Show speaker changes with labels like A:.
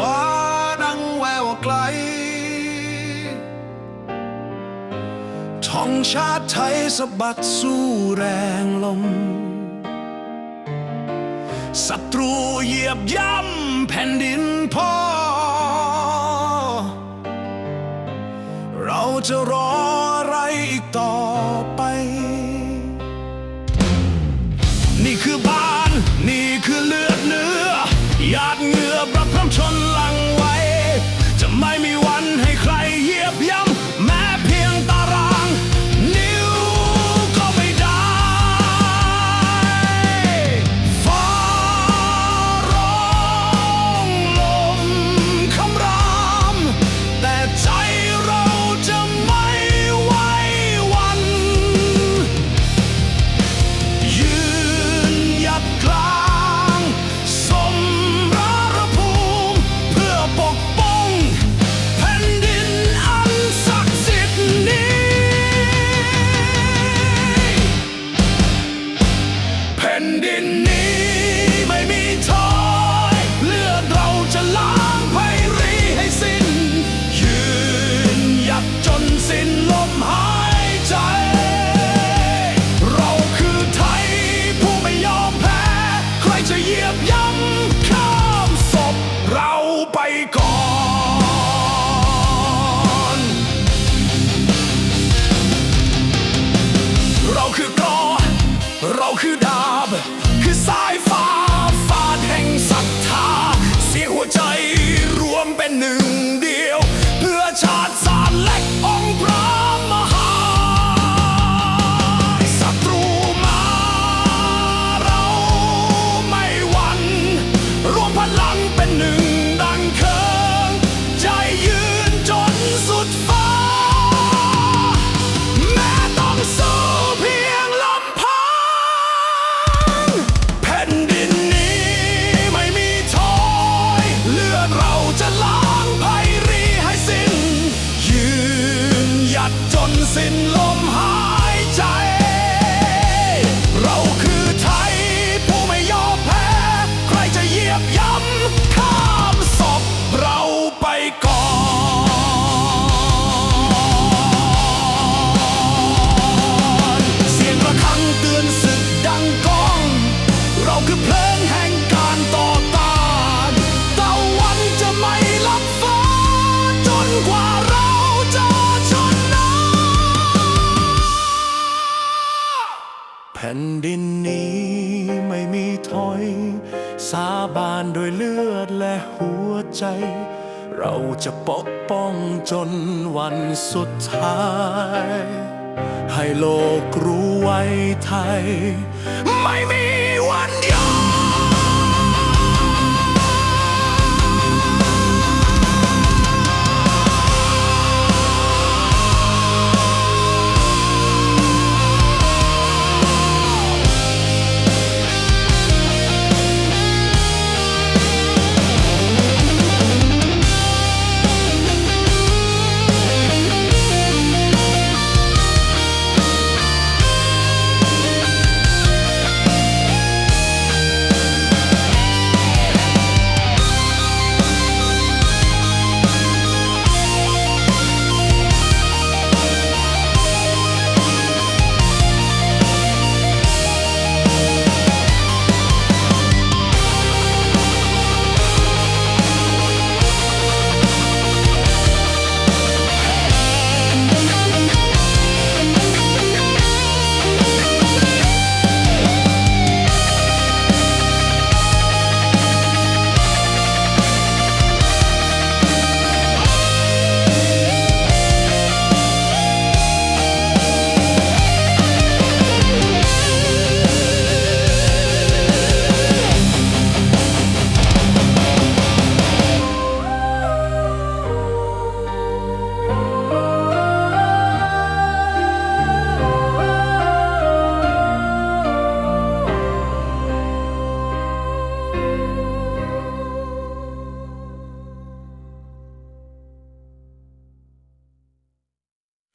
A: ฟ้าดังแววไกลท้องชาติไทยสะบัดสู้แรงลมศัตรูเหยียบย่ำแผ่นดินพ่อ เราจะรออะไรอีกต่อไป นี่คือบ้าน นี่คือเลือดเนื้อหยาดเหงื่อ แผ่นดินนี้ไม่มีถอย สาบานโดยเลือดและหัวใจ เราจะปกป้องจนวันสุดท้าย ให้โลกรู้ไว้ไทย ไม่มี